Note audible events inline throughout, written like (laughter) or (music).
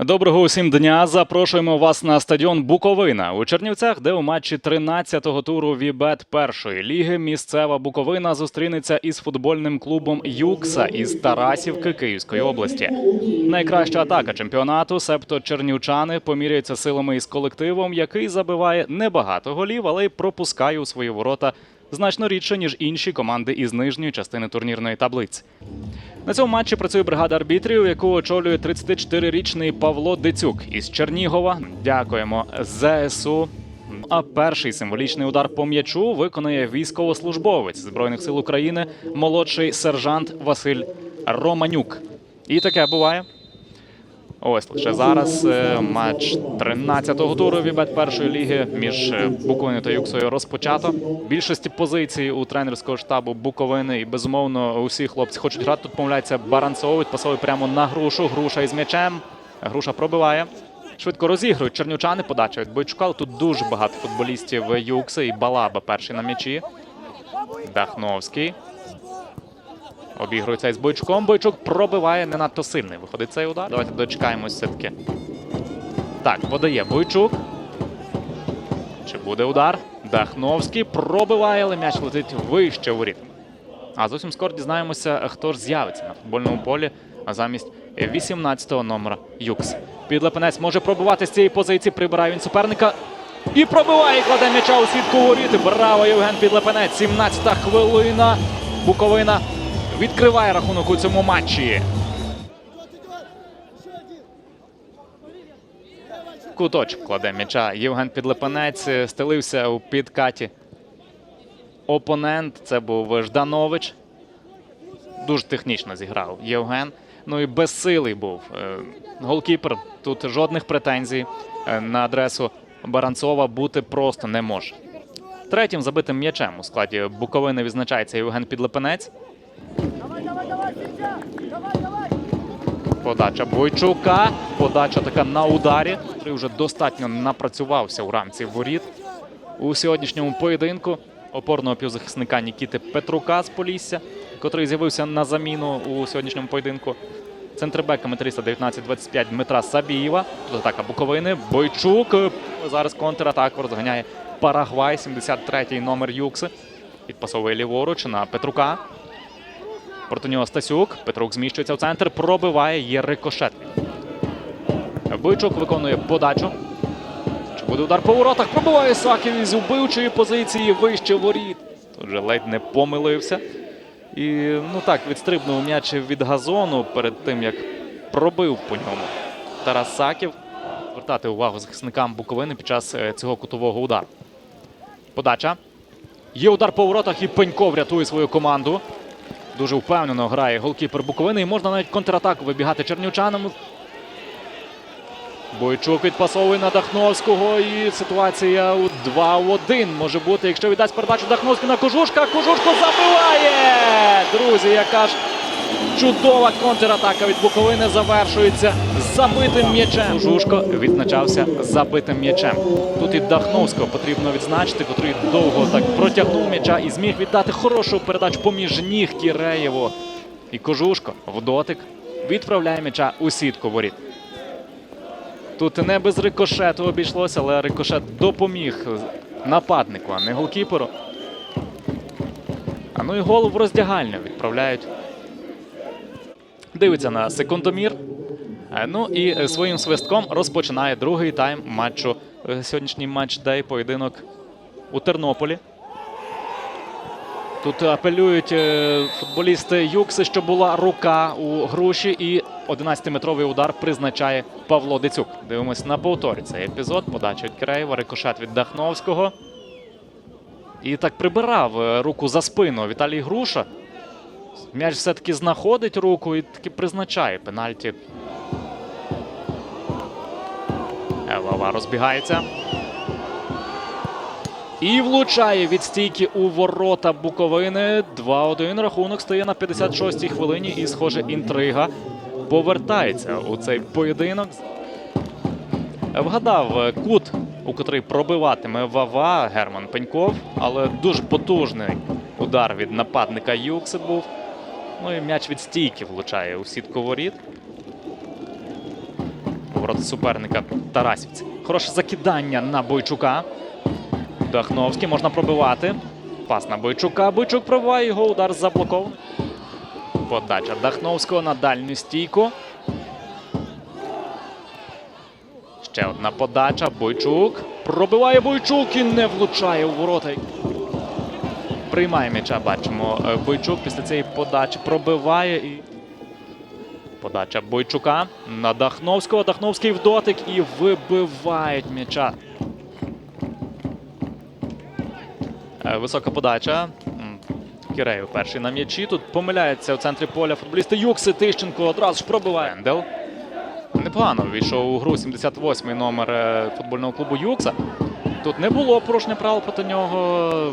Доброго усім дня. Запрошуємо вас на стадіон Буковина у Чернівцях, де у матчі 13-го туру Вібет першої ліги місцева Буковина зустрінеться із футбольним клубом Юкса із Тарасівки Київської області. Найкраща атака чемпіонату, себто чернівчани, поміряються силами із колективом, який забиває небагато голів, але й пропускає у свої ворота значно рідше ніж інші команди із нижньої частини турнірної таблиці. На цьому матчі працює бригада арбітрів, яку очолює 34-річний Павло Дицюк із Чернігова. Дякуємо ЗСУ. А перший символічний удар по м'ячу виконує військовослужбовець Збройних сил України, молодший сержант Василь Романюк. І таке буває. Ось лише зараз е, матч 13-го туру Вібет першої ліги між е, Буковиною та Юксою розпочато. Більшості позицій у тренерського штабу Буковини і безумовно усі хлопці хочуть грати. Тут помиляється Баранцов, відпасовує прямо на грушу. Груша із м'ячем. Груша пробиває. Швидко розігрують чернівчани подача від Бойчука. Тут дуже багато футболістів Юкси і Балаба перший на м'ячі. Дахновський. Обігрується із Бойчуком. Бойчук пробиває не надто сильний. Виходить цей удар. Давайте дочекаємось все-таки. Так, подає Бойчук. Чи буде удар? Дахновський пробиває, але м'яч летить вище воріт. А зовсім скоро дізнаємося, хто ж з'явиться на футбольному полі замість 18-го номера Юкс. Підлепенець може пробивати з цієї позиції. Прибирає він суперника. І пробиває, кладе м'яча у сітку воріт. Браво, Євген Підлепенець. 17-та хвилина. Буковина відкриває рахунок у цьому матчі. Куточок кладе м'яча. Євген Підлепенець е, стелився у підкаті. Опонент це був Жданович. Дуже технічно зіграв Євген. Ну і безсилий був. Е, Голкіпер. Тут жодних претензій е, на адресу Баранцова бути просто не може. Третім забитим м'ячем у складі Буковини відзначається Євген Підлепенець. Подача Бойчука. Подача така на ударі, який вже достатньо напрацювався у рамці воріт. У сьогоднішньому поєдинку опорного півзахисника Нікіти Петрука з Полісся, котрий з'явився на заміну у сьогоднішньому поєдинку. Центрбека металіста 19-25 Дмитра Сабієва. Тут атака Буковини. Бойчук. Зараз контратаку розганяє Парагвай, 73-й номер Юкси. Підпасовує ліворуч на Петрука. Проти нього Стасюк. Петрук зміщується в центр, пробиває, є рикошет. Бойчук виконує подачу. Чи буде удар по воротах? Пробиває Саків із убивчої позиції вище воріт. Тут же ледь не помилився. І ну так, відстрибнув м'яч від газону перед тим, як пробив по ньому Тарас Саків. Звертати увагу захисникам Буковини під час е, цього кутового удару. Подача. Є удар по воротах і Пенько врятує свою команду. Дуже впевнено грає голкіпер Буковини. І можна навіть контратаку вибігати чернівчанам. Бойчук відпасовує на Дахновського. І ситуація у 2 в 1 може бути, якщо віддасть передачу Дахновський на Кожушка. Кожушко забиває! Друзі, яка ж чудова контратака від Буковини завершується забитим м'ячем. Кожушко відзначався забитим м'ячем. Тут і Дахновського потрібно відзначити, котрий довго так протягнув м'яча і зміг віддати хорошу передачу поміж ніг Кіреєву. І Кожушко в дотик відправляє м'яча у сітку воріт. Тут не без рикошету обійшлося, але рикошет допоміг нападнику, а не голкіперу. А ну і гол в роздягальню відправляють. Дивиться на секундомір. Е, Ну і своїм свистком розпочинає другий тайм матчу. Е, Сьогоднішній матч дей поєдинок у Тернополі. Тут апелюють е, футболісти Юкси, що була рука у груші, і 11-метровий удар призначає Павло Дицюк. Дивимось на повторі цей епізод. Подача від Киреєва, рикошет від Дахновського. І так прибирав руку за спину Віталій Груша. М'яч все-таки знаходить руку і таки призначає пенальті. Елава розбігається. І влучає від стійки у ворота Буковини. 2-1 рахунок стає на 56-й хвилині. І, схоже, інтрига повертається у цей поєдинок. Вгадав кут, у котрий пробиватиме Вава Герман Пеньков, але дуже потужний удар від нападника Юкси був. Ну і м'яч від стійки влучає у сітку воріт. Ворота суперника Тарасівці. Хороше закидання на Бойчука. Дахновський можна пробивати. Пас на Бойчука. Бойчук пробиває його удар заблокований. Подача Дахновського на дальню стійку. Ще одна подача. Бойчук. Пробиває Бойчук і не влучає у ворота. Приймає м'яча, бачимо. Е, Бойчук після цієї подачі пробиває і. Подача Бойчука на Дахновського. Дахновський в дотик і вибивають м'яча. Е, Висока подача. М, Киреєв перший на м'ячі. Тут помиляється у центрі поля футболісти Юкси. Тищенко одразу ж пробиває. Ендел. Непогано війшов у гру 78-й номер е, футбольного клубу Юкса. Тут не було порушення правил проти нього.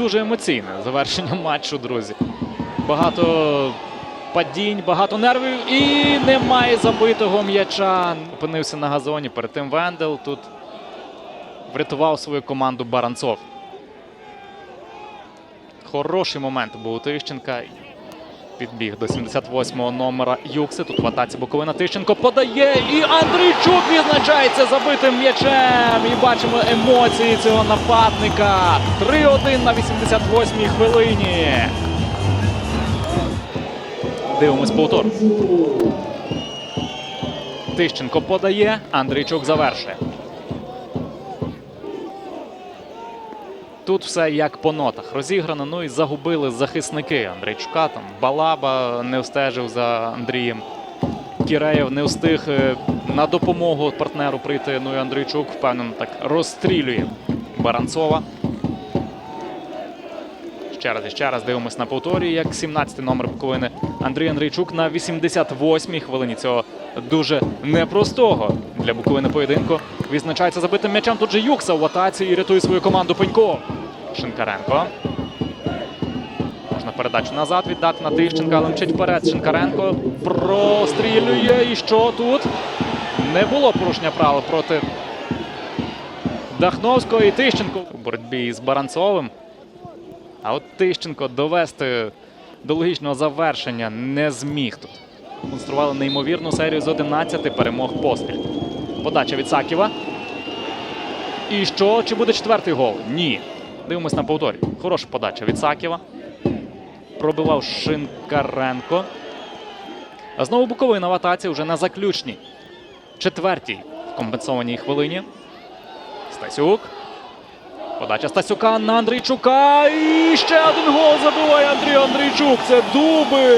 Дуже емоційне завершення (laughs) матчу, друзі. Багато падінь, багато нервів і немає забитого м'яча. Опинився на газоні. Перед тим Вендел тут врятував свою команду Баранцов. Хороший момент був у Тищенка. Підбіг до 78-го номера Юкси. Тут в атаці Буковина Тищенко подає. І Андрійчук відзначається забитим м'ячем. І бачимо емоції цього нападника. 3-1 на 88-й хвилині. Дивимось повтор. Тищенко подає. Андрійчук завершує. Тут все як по нотах розіграно. Ну і загубили захисники Андрійчука. Там Балаба не встежив за Андрієм. Кіреєв не встиг е, на допомогу партнеру прийти. Ну і Андрійчук впевнено так розстрілює Баранцова. Ще раз і ще раз дивимось на повторі, як 17-й номер Буковини Андрій Андрійчук на 88-й хвилині цього дуже непростого для Буковини поєдинку. Відзначається забитим м'ячем. Тут же Юкса в атаці і рятує свою команду Пенько. Шинкаренко. Можна передачу назад віддати на Тищенка, але мчить вперед. Шинкаренко прострілює. І що тут? Не було порушення правил проти Дахновського і Тищенко у боротьбі з Баранцовим. А от Тищенко довести до логічного завершення не зміг тут. Демонстрували неймовірну серію з 11 перемог поспіль. Подача від Саківа. І що? Чи буде четвертий гол? Ні. Дивимось на повторі. Хороша подача від Саківа. Пробивав Шинкаренко. А знову Буковина в атаці вже на заключній. Четвертій в компенсованій хвилині. Стасюк. Подача Стасюка на Андрійчука. І ще один гол забиває Андрій Андрійчук. Це дубль.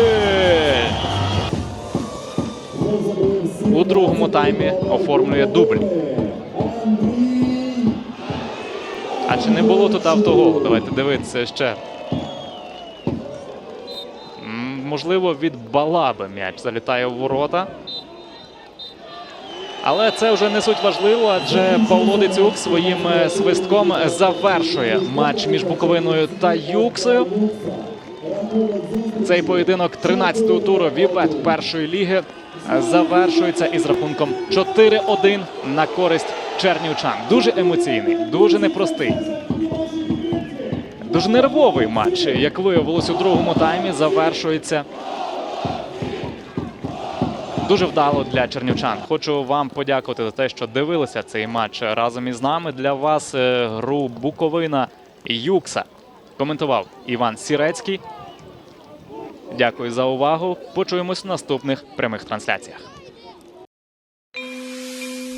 У другому таймі оформлює дубль. А чи не було тут автоголу? Давайте дивитися ще. Можливо, від Балаби м'яч залітає в ворота. Але це вже не суть важливо, адже Павло Дицюк своїм е, свистком завершує матч між Буковиною та Юксою. Цей поєдинок 13-го туру Вібет першої ліги е, завершується із рахунком 4-1 на користь чернівчан. Дуже емоційний, дуже непростий. Дуже нервовий матч, як виявилось у другому таймі, завершується дуже вдало для чернівчан. Хочу вам подякувати за те, що дивилися цей матч разом із нами. Для вас е, гру Буковина Юкса коментував Іван Сірецький. Дякую за увагу. Почуємось в наступних прямих трансляціях.